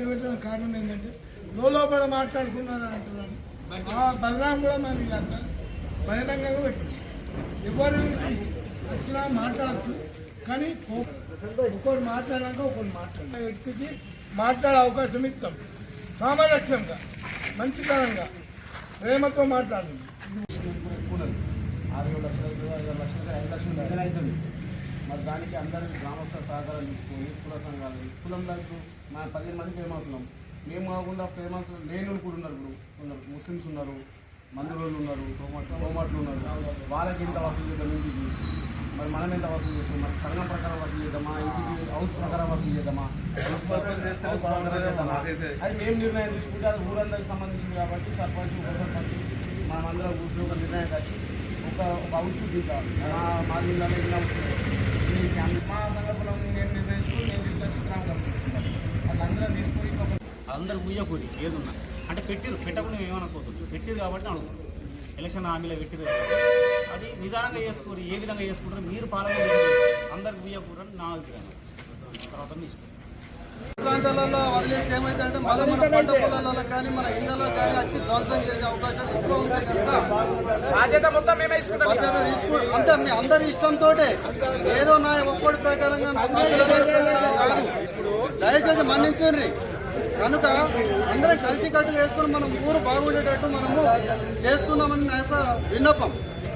పెట్టడం కారణం ఏంటంటే లోపల మాట్లాడుకున్నారు అంటున్నాను. ఆ బలరాం కూడా మనకి అంత బహిరంగంగా పెట్టింది ఎవరు వచ్చినా మాట్లాడచ్చు కానీ ఒకరు మాట్లాడాక ఒకరు మాట్లాడాలి వ్యక్తికి మాట్లాడే అవకాశం ఇస్తాం. సామరస్యంగా మంచితనంగా ప్రేమతో మాట్లాడండి. ఆరు లక్షలు ఐదు లక్షలు ఐదు లక్షలు మరి దానికి అందరికీ గ్రామస్థ సహకారం తీసుకొని కుల సంఘాలు కులంలో మా పదిహేను మంది ఫేమస్లం. మేము కాకుండా ఫేమస్ లేని కూడా ఉన్నారు ఇప్పుడు. ఉన్నారు ముస్లిమ్స్ ఉన్నారు మందులోళ్ళు ఉన్నారు టోమాట్లు ఉన్నారు. వాళ్ళకి ఎంత వసూలు చేద్దాం ఇంటికి. మరి మనం ఎంత వసూలు చేస్తాం? మరి సంఘం ప్రకారం వసూలు చేద్దామా? ఇంటికి హౌస్ ప్రకారం వసూలు చేద్దామా? ప్రకారం అది మేము నిర్ణయం తీసుకుంటే అది ఊరందరికి సంబంధించింది కాబట్టి సర్పంచ్ ఉప సర్పంచ్ మనం అందరం కూర్చొని ఒక నిర్ణయం వచ్చి ఒక హౌస్కి హౌస్ మా మా జిల్లాలో ఎన్ని మా సంఘటన నేను నిర్ణయించుకుని నేను తీసుకొచ్చి గ్రామం కనిపిస్తున్నాను వాళ్ళందరం తీసుకుని ఒక అందరు ఏదున్నా. అంటే పెట్టిరు పెట్టకుండా మేము ఏమనుకోతుంది పెట్టిరు కాబట్టి అడుగుతాం. ఎలక్షన్ హామీలో పెట్టిరు అది నిదానంగా చేసుకోరు ఏ విధంగా చేసుకుంటారు మీరు పాలన అందరికి ఊయకూరని నా అభిప్రాయం తర్వాత మీ ఇష్టం. ప్రాంతాలలో వదిలేస్తే ఏమైందంటే మళ్ళీ మన పంట పొలాలలో కానీ మన ఇళ్ళలో కానీ వచ్చి ధ్వంసం చేసే అవకాశాలు ఎక్కువ ఉంటాయి కనుక అంటే మీ అందరి ఇష్టంతో ఏదో నా ఒక్కడి ప్రకారంగా కాదు. దయచేసి మన్నించుండ్రి కనుక అందరం కలిసి కట్టుగా వేసుకుని మనం ఊరు బాగుండేటట్టు మనము చేసుకుందామని నా యొక్క విన్నపం.